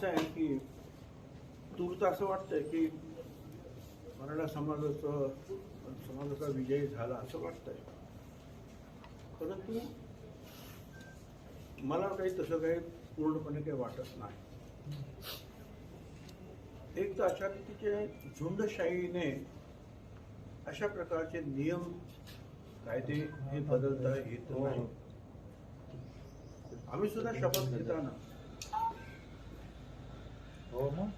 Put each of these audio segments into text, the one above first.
असं आहे की तूर्त असं वाटतंय की मराठा समाजाचं समाजाचा विजय झाला असं वाटतंय. परंतु मला काही तसं काही पूर्णपणे काही वाटत नाही. एक तर अशा रीतीचे झुंडशाहीने अशा प्रकारचे नियम कायदे हे बदलता येत नाही. आम्ही सुद्धा शपथ घेताना हो मग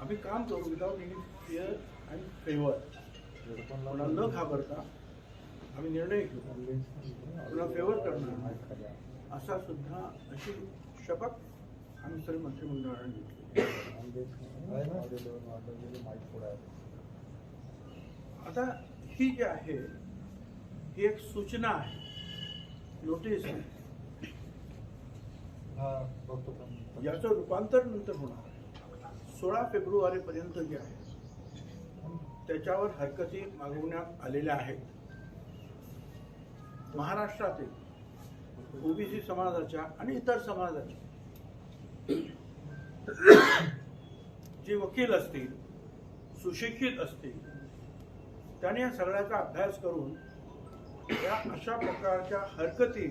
आम्ही काम करू without any fear and favour न घाबरता आम्ही निर्णय घेऊ. तुला फेवर करणार. असा सुद्धा अशी शपथ आम्ही सर्व मंत्रिमंडळाने घेतली. आता ही जी आहे ही एक सूचना आहे. नोटीस आहे. याचं रूपांतर नंतर होणार. सोळा फेब्रुवारीपर्यंत जे आहे त्याच्यावर हरकती मागवण्यात आलेल्या आहेत. महाराष्ट्रातील ओबीसी समाजाच्या आणि इतर समाजाच्या जे वकील असतील सुशिक्षित असतील त्याने या सगळ्याचा अभ्यास करून या अशा प्रकारच्या हरकती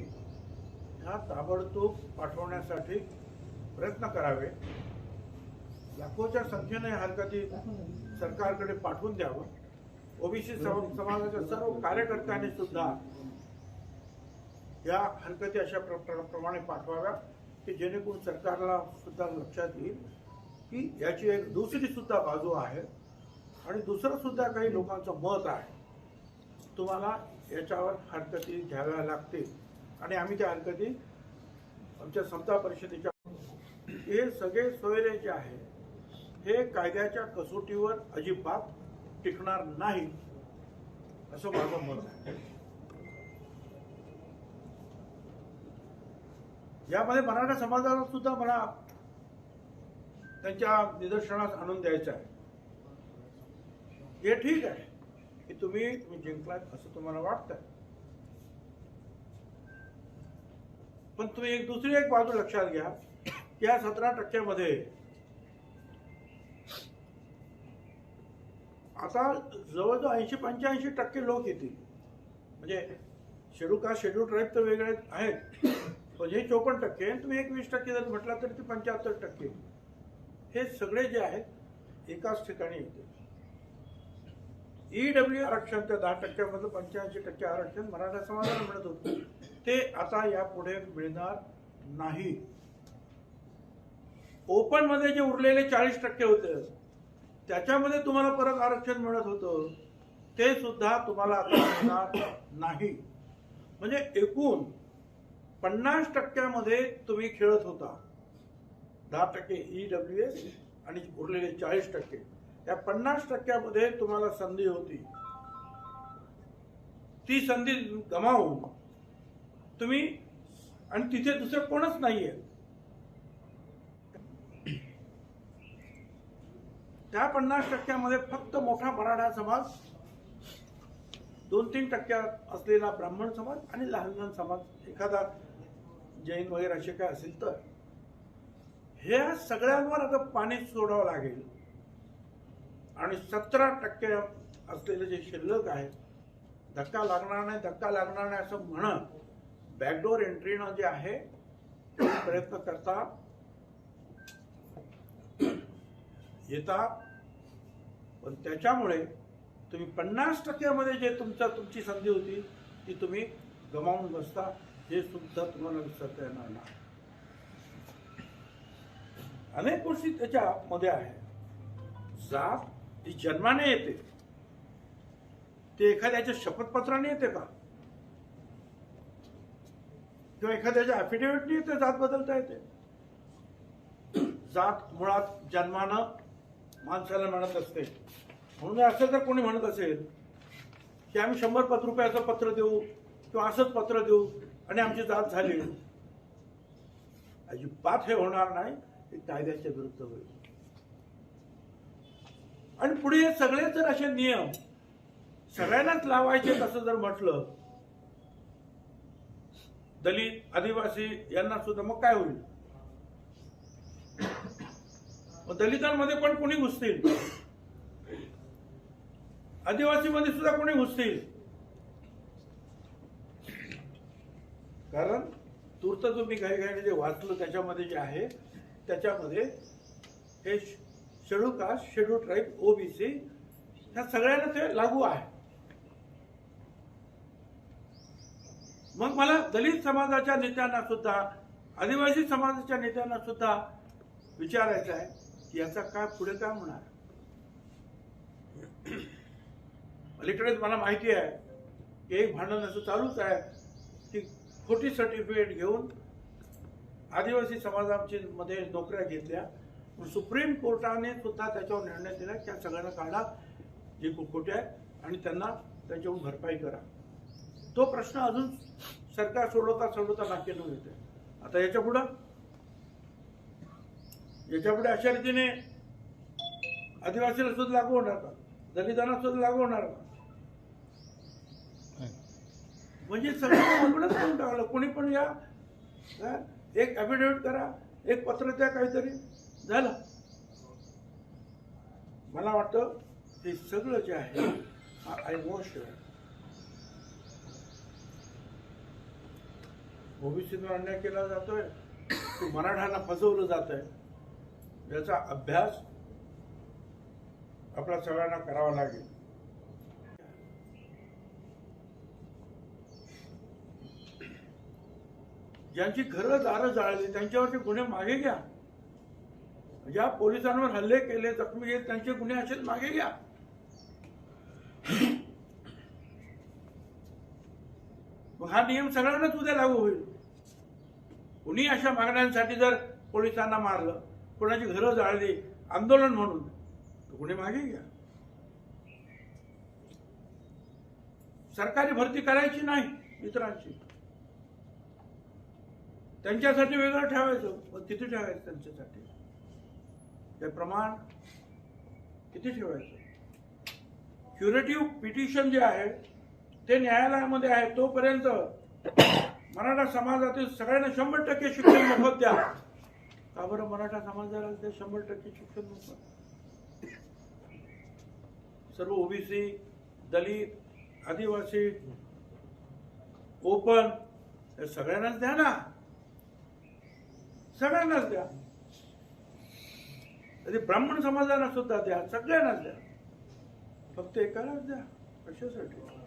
ह्या ताबडतोब पाठवण्यासाठी प्रयत्न करावे. लाखोच्या संख्येने हरकती सरकारकडे पाठवून द्यावं. ओबीसी समाजाच्या सर्व कार्यकर्त्यांनी सुद्धा या हरकती अशा प्र- प्रमाणे पाठवाव्या की जेणेकरून सरकारला सुद्धा लक्षात येईल की याची एक दुसरी सुद्धा बाजू आहे आणि दुसरं सुद्धा काही लोकांचं मत आहे. तुम्हाला याच्यावर हरकती घ्याव्या लागतील. आणि आम्ही त्या हरकती आमच्या समता परिषदेच्या हे सगळे सोयरे जे आहे हे कायद्याच्या कसोटीवर अजिबात टिकणार नाही असं माझं मत आहे. यामध्ये मराठा समाजाला सुद्धा मला त्यांच्या निदर्शनास आणून द्यायचं आहे. हे ठीक आहे की तुम्ही तुम्ही जिंकलात असं तुम्हाला वाटतंय. पण तुम्ही एक दुसरी एक बाजू लक्षात घ्या. या सतरा टक्क्यामध्ये आता जवळजवळ ऐंशी पंच्याऐंशी टक्के लोक येतील. म्हणजे शेड्यूल कास्ट शेड्यूल ट्राईब तर वेगळे आहेत. पण हे चोपन्न टक्के तुम्ही एक वीस टक्के जर म्हटला तर ते पंच्याहत्तर टक्के. हे सगळे जे आहेत एकाच ठिकाणी येते ई डब्ल्यू आरक्षण त्या दहा टक्क्यामधलं पंच्याऐंशी टक्के आरक्षण मराठा समाजाला मिळत होतं. ते आता यापुढे मिळणार नाही. ओपनमध्ये जे उरलेले चाळीस टक्के होते त्याच्यामध्ये तुम्हाला परत आरक्षण मिळत होतं. ते सुद्धा तुम्हाला आता मिळणार नाही. म्हणजे एकूण पन्नास टक्क्यामध्ये तुम्ही खेळत होता. दहा टक्के ई डब्ल्यू एस आणि उरलेले चाळीस टक्के. या पन्नास टक्क्यामध्ये तुम्हाला संधी होती. ती संधी गमावून तुम्ही आणि तिथे दुसरं कोणच नाहीये. त्या पन्नास टक्क्यामध्ये फक्त मोठा मराठा समाज दोन तीन टक्क्यात असलेला ब्राह्मण समाज आणि लहान लहान समाज. एखादा जैन वगैरे असे काय असेल तर. ह्या सगळ्यांवर आता पाणी सोडावं लागेल. आणि सतरा टक्के असलेले जे शिल्लक आहे धक्का लागणार नाही धक्का लागणार नाही असं म्हणत बॅकडोर एंट्रीनं जे आहे प्रयत्न करता येतात पण त्याच्यामुळे तुम्ही पन्नास टक्क्यामध्ये जे तुमचा तुमची संधी होती ती तुम्ही गमावून बसता हे सुद्धा तुम्हाला विसरता येणार नाही. अनेक गोष्टी त्याच्यामध्ये आहे जात ती जन्माने येते. ते एखाद्याच्या शपथपत्राने येते का? किंवा एखाद्याच्या अफिडेव्हिटने येते जात बदलता येते. जात मुळात जन्मानं माणसाला म्हणत असते. म्हणून असं जर कोणी म्हणत असेल की आम्ही शंभर पत्र रुपयाचं पत्र देऊ किंवा असंच पत्र देऊ आणि आमची जात झाली अजिबात हे होणार नाही ते कायद्याच्या विरुद्ध होईल. आणि पुढे हे सगळे जर असे नियम सगळ्यांनाच लावायचे असं जर म्हटलं दलित आदिवासी यांना सुद्धा मग काय होईल? मग दलितांमध्ये पण कोणी घुसतील? आदिवासीमध्ये सुद्धा कोणी घुसतील? कारण तूर्त तुम्ही काही काही जे वाचलं त्याच्यामध्ये जे आहे त्याच्यामध्ये हे schedule caste schedule tribe OBC ह्या सगळ्यांना ते लागू आहे. मग मला दलित समाजाच्या नेत्यांना सुद्धा आदिवासी समाजाच्या नेत्यांना सुद्धा विचारायचं आहे. याचा काय पुढे काय होणार? अलीकडेच मला माहिती आहे की एक भांडण असं चालूच आहे की खोटी सर्टिफिकेट घेऊन आदिवासी समाजाची मध्ये नोकऱ्या घेतल्या पण सुप्रीम कोर्टाने सुद्धा त्याच्यावर निर्णय दिला की सगळ्यांना काढा जे खोटे आहे आणि त्यांना त्याच्यावर भरपाई करा. तो प्रश्न अजून सरकार सोडवता सोडवता नाकेनं येते. आता याच्या पुढं याच्यापुढे अशा रीतीने आदिवासीला सुद्धा लागू होणार का? दलितांना सुद्धा लागू होणार का? म्हणजे सगळं करून टाकलं. कोणी पण या हा? एक ॲफिडेव्हिट करा एक पत्र द्या काहीतरी. झालं. मला वाटतं ते सगळं जे आहे हा आय वॉश ओबीसीवर अन्याय केला जातोय तो मराठ्यांना फसवलं जात आहे याचा अभ्यास आपल्या सगळ्यांना करावा लागेल. ज्यांची घरं दारं जाळली त्यांच्यावरचे गुन्हे मागे घ्या. ज्या पोलिसांवर हल्ले केले जखमी केले त्यांचे गुन्हे असेच मागे घ्या. मग हा नियम सगळ्यांनाच उद्या लागू होईल. कुणी अशा मागण्यांसाठी जर पोलिसांना मारलं कोणाची घरं जाळली आंदोलन म्हणून. तर गुन्हे मागे घ्या सरकारी भरती करायची नाही इतरांची. त्यांच्यासाठी वेगळं ठेवायचं पण किती ठेवायचं त्यांच्यासाठी? ते प्रमाण किती ठेवायचं? क्युरेटिव्ह पिटिशन जे आहे ते न्यायालयामध्ये आहे तोपर्यंत मराठा समाजातील सगळ्यांना शंभर टक्के शिक्षण मोफत द्या. का बरं मराठा समाजाला ते शंभर टक्के शिक्षण नव्हतं? सर्व ओबीसी दलित आदिवासी ओपन हे सगळ्यांनाच द्या ना. सगळ्यांनाच द्या. तरी ब्राह्मण समाजाला सुद्धा द्या सगळ्यांनाच द्या. फक्त एकालाच द्या कशासाठी?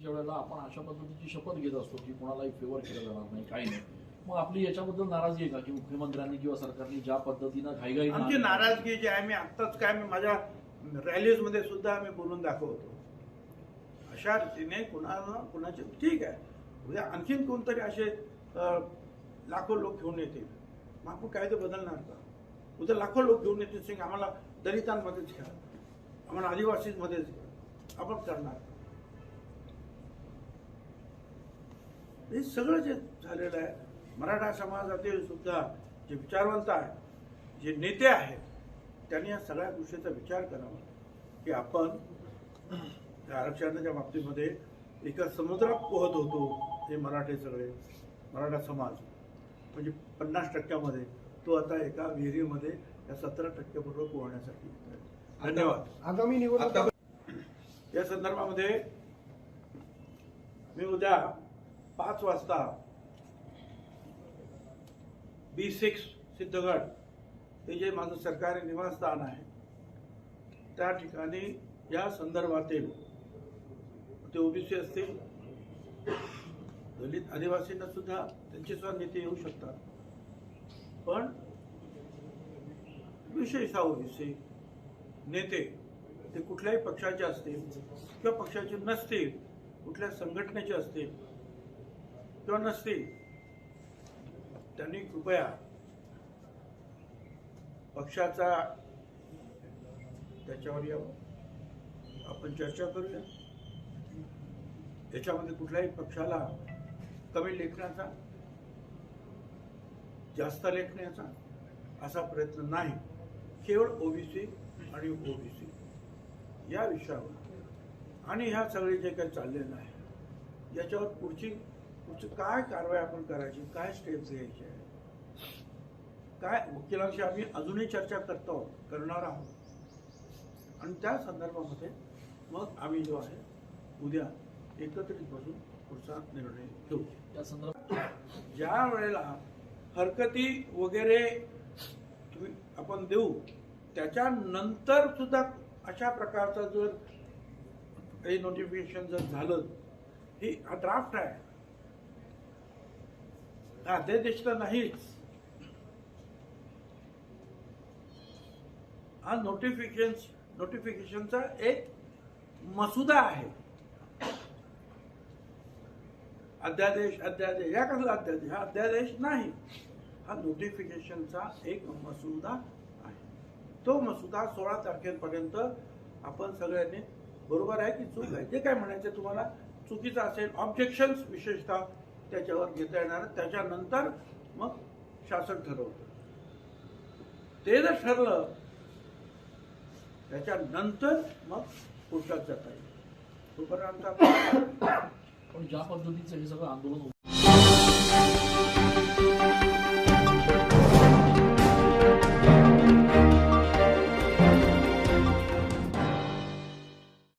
ज्या वेळेला आपण अशा पद्धतीची शपथ घेत असतो की कोणालाही फेवर केलं जाणार नाही काही नाही मग आपली याच्याबद्दल नाराजी आहे का? की मुख्यमंत्र्यांनी किंवा सरकारने ज्या पद्धतीनं घाईघाई आमची नाराजगी जी आहे मी आत्ताच काय मी माझ्या रॅलीजमध्ये सुद्धा आम्ही बोलून दाखवतो. अशा रीतीने कुणाला कुणाचे ठीक आहे. उद्या आणखीन कोणतरी असे लाखो लोक घेऊन येतील. मग आपण कायदे बदलणार का? उद्या लाखो लोक घेऊन येतील सिंग आम्हाला दलितांमध्येच घ्या. आम्हाला आदिवासीमध्येच घ्या. आपण करणार हे सगळं जे झालेलं आहे मराठा समाजातील सुद्धा जे विचारवंत आहे जे नेते आहेत त्यांनी या सगळ्या गोष्टीचा विचार करावा. की आपण आरक्षणाच्या बाबतीमध्ये एका समुद्रात पोहत होतो हे मराठे सगळे मराठा समाज. म्हणजे पन्नास टक्क्यामध्ये तो आता एका विहिरीमध्ये या सतरा टक्क्याबरोबर पोहण्यासाठी. धन्यवाद. आगामी निवडणूक या संदर्भामध्ये मी उद्या पाच वाजता. बी सिक्स सिद्धगड हे जे माझं सरकारी निवासस्थान आहे त्या ठिकाणी या संदर्भातील ते ओबीसी असतील दलित आदिवासींना सुद्धा त्यांचे सुद्धा नेते येऊ शकतात. पण विशेषतः ओबीसी नेते ते कुठल्याही पक्षाचे असतील किंवा पक्षाचे नसतील कुठल्या संघटनेचे असतील किंवा नसतील त्यांनी कृपया पक्षाचा त्याच्यावर यावं आपण चर्चा करूया. याच्यामध्ये कुठल्याही पक्षाला कमी लेखण्याचा जास्त लेखण्याचा असा प्रयत्न नाही. केवळ ओबीसी आणि ओबीसी या विषयावर. आणि ह्या सगळे जे काही चाललेलं आहे याच्यावर पुढची पुढची काय कारवाई आपण करायची? काय स्टेप्स घ्यायचे? काय वकिलांशी आम्ही अजूनही चर्चा करतो करणार आहोत. आणि त्या संदर्भामध्ये मग आम्ही जो आहे उद्या एकत्रित बसून पुढचा निर्णय घेऊ. या संदर्भात ज्या वेळेला हरकती वगैरे तुम्ही आपण देऊ त्याच्यानंतर सुद्धा अशा प्रकारचं जर काही नोटिफिकेशन जर झालं ही हा ड्राफ्ट आहे. अध्यादेश तर नाहीच हा नोटिफिकेशन नोटिफिकेशनचा एक मसुदा आहे. अध्यादेश अध्यादेश या कसला अध्यादेश हा अध्यादेश नाही. हा नोटिफिकेशनचा एक मसुदा आहे. तो मसुदा सोळा तारखेपर्यंत आपण सगळ्यांनी बरोबर आहे की चूक आहे? जे काय म्हणायचे तुम्हाला चुकीचं असेल ऑब्जेक्शन विशेषतः त्याच्यावर घेता येणार त्याच्यानंतर मग शासन ठरवतं. ते जर ठरलं त्याच्यानंतर मग पुढच्यात जाता येईल. तोपर्यंत पण ज्या पद्धतीचं हे सगळं आंदोलन